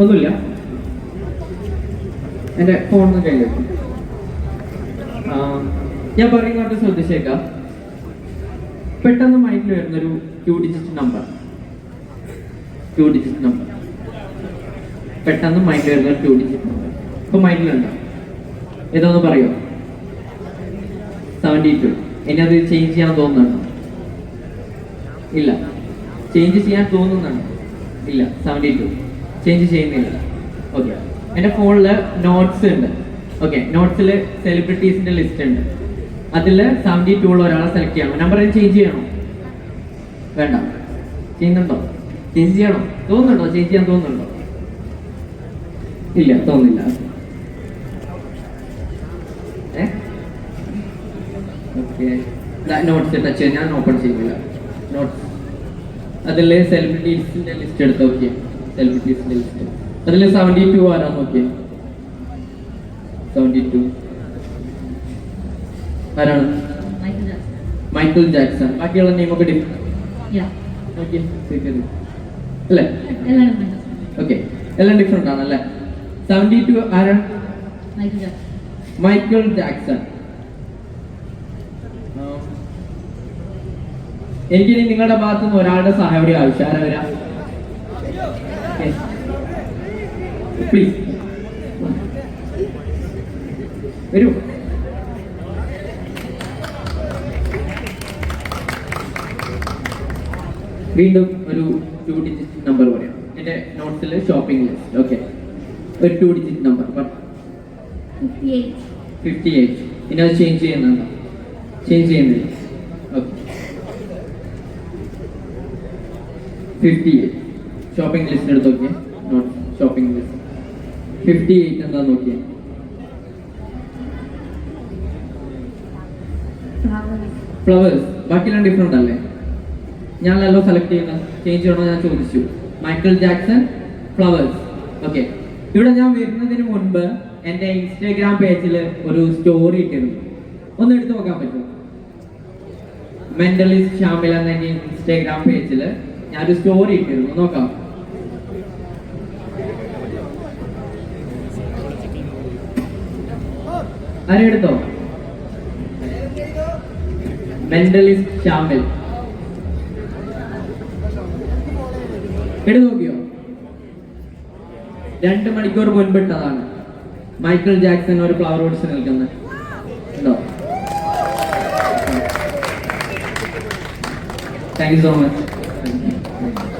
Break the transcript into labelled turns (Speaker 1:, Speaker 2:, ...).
Speaker 1: ഒന്നുമില്ല. എന്റെ ഫോൺ കയ്യിൽ കഴിഞ്ഞു ഞാൻ പറയുന്നതായിട്ട് ശ്രദ്ധിച്ചേക്കാം. പെട്ടെന്ന് മൈൻഡിൽ വരുന്നൊരു two digit number two digit number പെട്ടെന്ന് മൈൻഡിൽ വരുന്ന ടു ഡിജിറ്റ് നമ്പർ ഇപ്പൊ മൈൻഡിലുണ്ടോ ഏതൊന്ന് പറയോ? സെവന്റി ടു ഇനി അത് ചേഞ്ച് ചെയ്യാൻ തോന്നുന്നുണ്ടോ? ഇല്ല. ചേഞ്ച് ചെയ്യാൻ തോന്നുന്നുണ്ടോ? ഇല്ല സെവന്റി ടു ചേഞ്ച് ചെയ്യുന്നില്ല. ഓക്കെ എന്റെ ഫോണിൽ നോട്ട്സ് ഉണ്ട്. ഓക്കെ നോട്ട്സിൽ സെലിബ്രിറ്റീസിന്റെ ലിസ്റ്റ് ഉണ്ട്. അതിൽ സെവന്റി ടു ഉള്ള ഒരാളെ സെലക്ട് ചെയ്യണം. നമ്പർ ചേഞ്ച് ചെയ്യണോ? വേണ്ട. ചെയ്യുന്നുണ്ടോ? ചേഞ്ച് ചെയ്യണോ? തോന്നുന്നുണ്ടോ? ചേഞ്ച് ചെയ്യാൻ തോന്നുന്നുണ്ടോ? ഇല്ല തോന്നില്ല നോട്ട്സ് ടച്ച് ഞാൻ ഓപ്പൺ ചെയ്യുന്നില്ല നോട്ട്സ് അതിൽ സെലിബ്രിറ്റീസിന്റെ ലിസ്റ്റ് എടുത്ത് നോക്കിയേ? സെലിബ്രിറ്റീസിന്റെ ലിസ്റ്റ് അതിൽ സെവന്റി ടു ആരാ നോക്കിയേ? സെവന്റി ടു ആരാണ് മൈക്കിൾ ജാക്സൺ ബാക്കിയുള്ള നെയിമൊക്കെ ഡിഫറെന്റ്. അല്ലേ. ഓക്കെ എല്ലാം ഡിഫറെന്റ് ആണല്ലേ? സെവന്റി ടു ആരാണ്
Speaker 2: മൈക്കിൾ ജാക്സൺ
Speaker 1: മൈക്കിൾ ജാക്സൺ എനിക്കിനി നിങ്ങളുടെ ഭാഗത്ത് നിന്ന് ഒരാളുടെ സഹായം കൂടി ആവശ്യം. ആരാ വരാ? പ്ലീസ് വരൂ. വീണ്ടും ഒരു ടു ഡിജിറ്റ് നമ്പർ പറയാം എന്റെ നോട്ട്സിൽ ഷോപ്പിംഗ് ലിസ്റ്റ് ഓക്കെ ഒരു two digit number but
Speaker 2: 58.
Speaker 1: Fifty eight ഇനി അത് ചേഞ്ച് ചെയ്യുന്നുണ്ടോ ചേഞ്ച് ചെയ്യുന്നില്ല okay fifty eight shopping list എടുത്ത് നോക്കിയേ. Note shopping list fifty eight എന്താ നോക്കിയേ. ഫ്ലവേഴ്സ് ബാക്കിയെല്ലാം ഡിഫറെന്റ് അല്ലേ? ഞാനല്ലോ സെലക്ട് ചെയ്യുന്ന ചേഞ്ച് ചെയ്യണോ ഞാൻ ചോദിച്ചു. മൈക്കിൾ ജാക്സൺ ഫ്ലവേഴ്സ് ഓക്കെ ഇവിടെ ഞാൻ വരുന്നതിന് മുൻപ് എന്റെ ഇൻസ്റ്റാഗ്രാം പേജിൽ ഒരു സ്റ്റോറി ഇട്ടിരുന്നു. ഒന്ന് എടുത്തു നോക്കാൻ പറ്റുമോ? മെന്റലിസ്റ്റ് ഷാമിൽ എന്ന ഇൻസ്റ്റാഗ്രാം പേജിൽ ഞാനൊരു സ്റ്റോറി ഇട്ടിരുന്നു. നോക്കാം. ആരെടുത്തോ മെന്റലിസ്റ്റ് ഷാമിൽ എടുത്തു നോക്കിയോ രണ്ട് മണിക്കൂർ മുൻപിട്ടതാണ്. മൈക്കിൾ ജാക്സൺ ഒരു ഫ്ലവർ ഓടിച്ച് നിൽക്കുന്നത്. ഉണ്ടോ? Thank you so much Thank you.